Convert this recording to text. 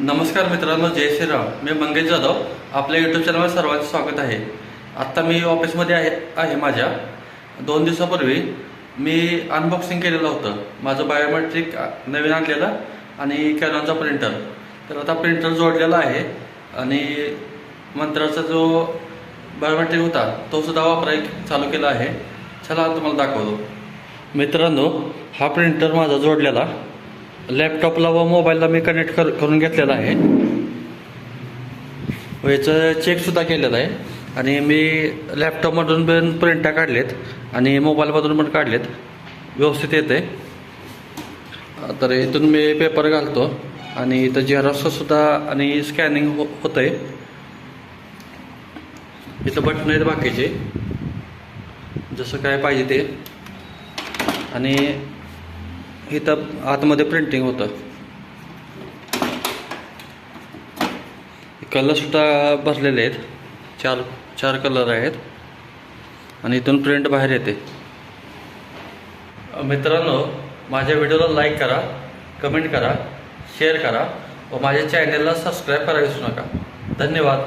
नमस्कार मित्रांनो जय श्रीराम. मी मंगेश जाधव. आपल्या यूट्यूब चॅनलवर सर्वांचे स्वागत आहे. आत्ता मी ऑफिसमध्ये आहे आहे माझ्या. दोन दिवसापूर्वी मी अनबॉक्सिंग केलेलं होतं. माझं बायोमेट्रिक नवीन आणलेलं आणि कॅनॉनचा प्रिंटर तर आता प्रिंटर जोडलेला आहे आणि मंत्राचा जो बायोमेट्रिक होता तो सुद्धा वापराय चालू केला आहे. चला तुम्हाला दाखवतो. मित्रांनो हा प्रिंटर माझा जोडलेला. लॅपटॉपला व मोबाईलला मी कनेक्ट कर करून घेतलेला आहे. व याचं चेकसुद्धा केलेलं आहे. आणि मी लॅपटॉपमधून पण प्रिंटा काढलेत आणि मोबाईलमधून पण काढलेत. व्यवस्थित येते तर इथून मी पेपर घालतो आणि इथं झेरॉक्ससुद्धा आणि स्कॅनिंग हो होतं आहे इथं बटन आहेत बाकीचे. जसं काय पाहिजे ते. आणि इथं आतमध्ये प्रिंटिंग होतं. कलरसुद्धा भरलेले आहेत. चार चार कलर आहेत. आणि इथून प्रिंट बाहेर येते. मित्रांनो माझ्या व्हिडिओला लाईक करा कमेंट करा शेअर करा व माझ्या चॅनेलला सबस्क्राईब करा विसरू नका. धन्यवाद.